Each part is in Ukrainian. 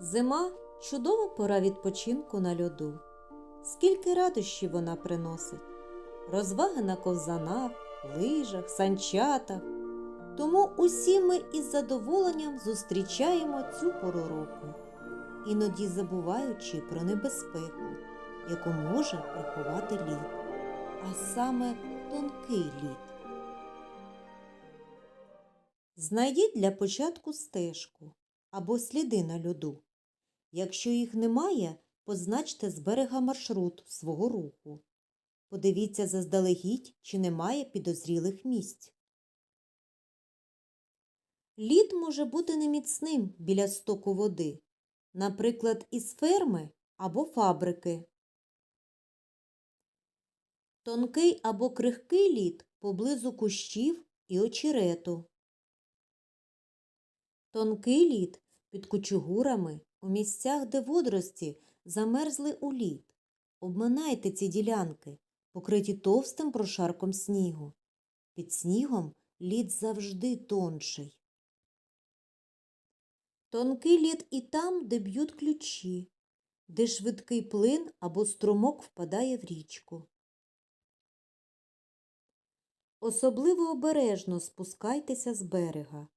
Зима чудова пора відпочинку на льоду. Скільки радощів вона приносить, розваги на ковзанах, лижах, санчатах. Тому усі ми із задоволенням зустрічаємо цю пору року, іноді забуваючи про небезпеку, яку може приховати лід, а саме тонкий лід. Знайдіть для початку стежку або сліди на льоду. Якщо їх немає, позначте з берега маршрут свого руху. Подивіться заздалегідь, чи немає підозрілих місць. Лід може бути неміцним біля стоку води, наприклад, із ферми або фабрики. Тонкий або крихкий лід поблизу кущів і очерету. Тонкий лід під кучугурами у місцях, де водорості замерзли у лід. Обминайте ці ділянки, покриті товстим прошарком снігу. Під снігом лід завжди тонший. Тонкий лід і там, де б'ють ключі, де швидкий плин або струмок впадає в річку. Особливо обережно спускайтеся з берега.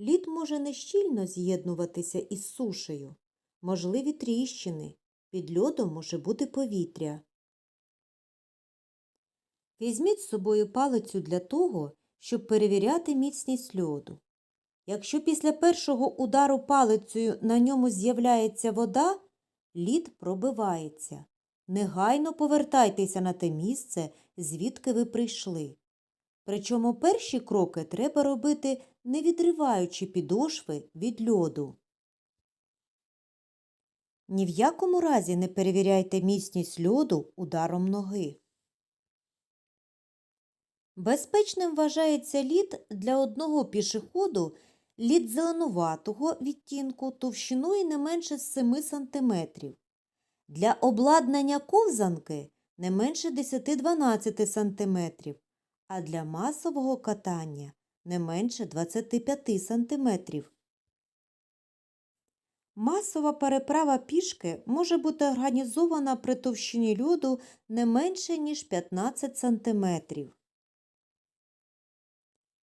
Лід може нещільно з'єднуватися із сушею, можливі тріщини, під льодом може бути повітря. Візьміть з собою палицю для того, щоб перевіряти міцність льоду. Якщо після першого удару палицею на ньому з'являється вода, лід пробивається. Негайно повертайтеся на те місце, звідки ви прийшли. Причому перші кроки треба робити, не відриваючи підошви від льоду. Ні в якому разі не перевіряйте міцність льоду ударом ноги. Безпечним вважається лід для одного пішоходу лід зеленуватого відтінку товщиною не менше 7 см. Для обладнання ковзанки не менше 10-12 см, а для масового катання не менше 25 см. Масова переправа пішки може бути організована при товщині льоду не менше, ніж 15 см.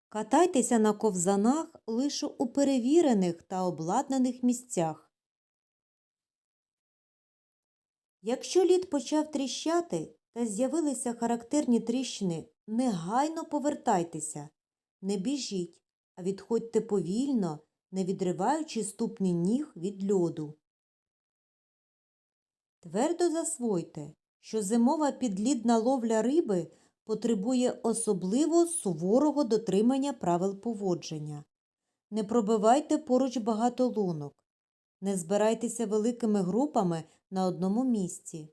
Катайтеся на ковзанах лише у перевірених та обладнаних місцях. Якщо лід почав тріщати та з'явилися характерні тріщини, негайно повертайтеся, не біжіть, а відходьте повільно, не відриваючи ступні ніг від льоду. Твердо засвойте, що зимова підлідна ловля риби потребує особливо суворого дотримання правил поводження. Не пробивайте поруч багато лунок. Не збирайтеся великими групами на одному місці.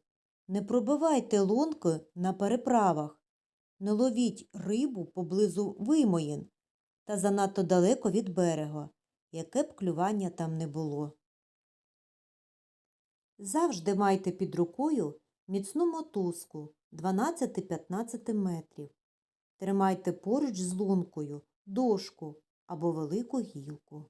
Не пробивайте лунки на переправах. Не ловіть рибу поблизу вимоїн та занадто далеко від берега, яке б клювання там не було. Завжди майте під рукою міцну мотузку 12-15 метрів. Тримайте поруч з лункою дошку або велику гілку.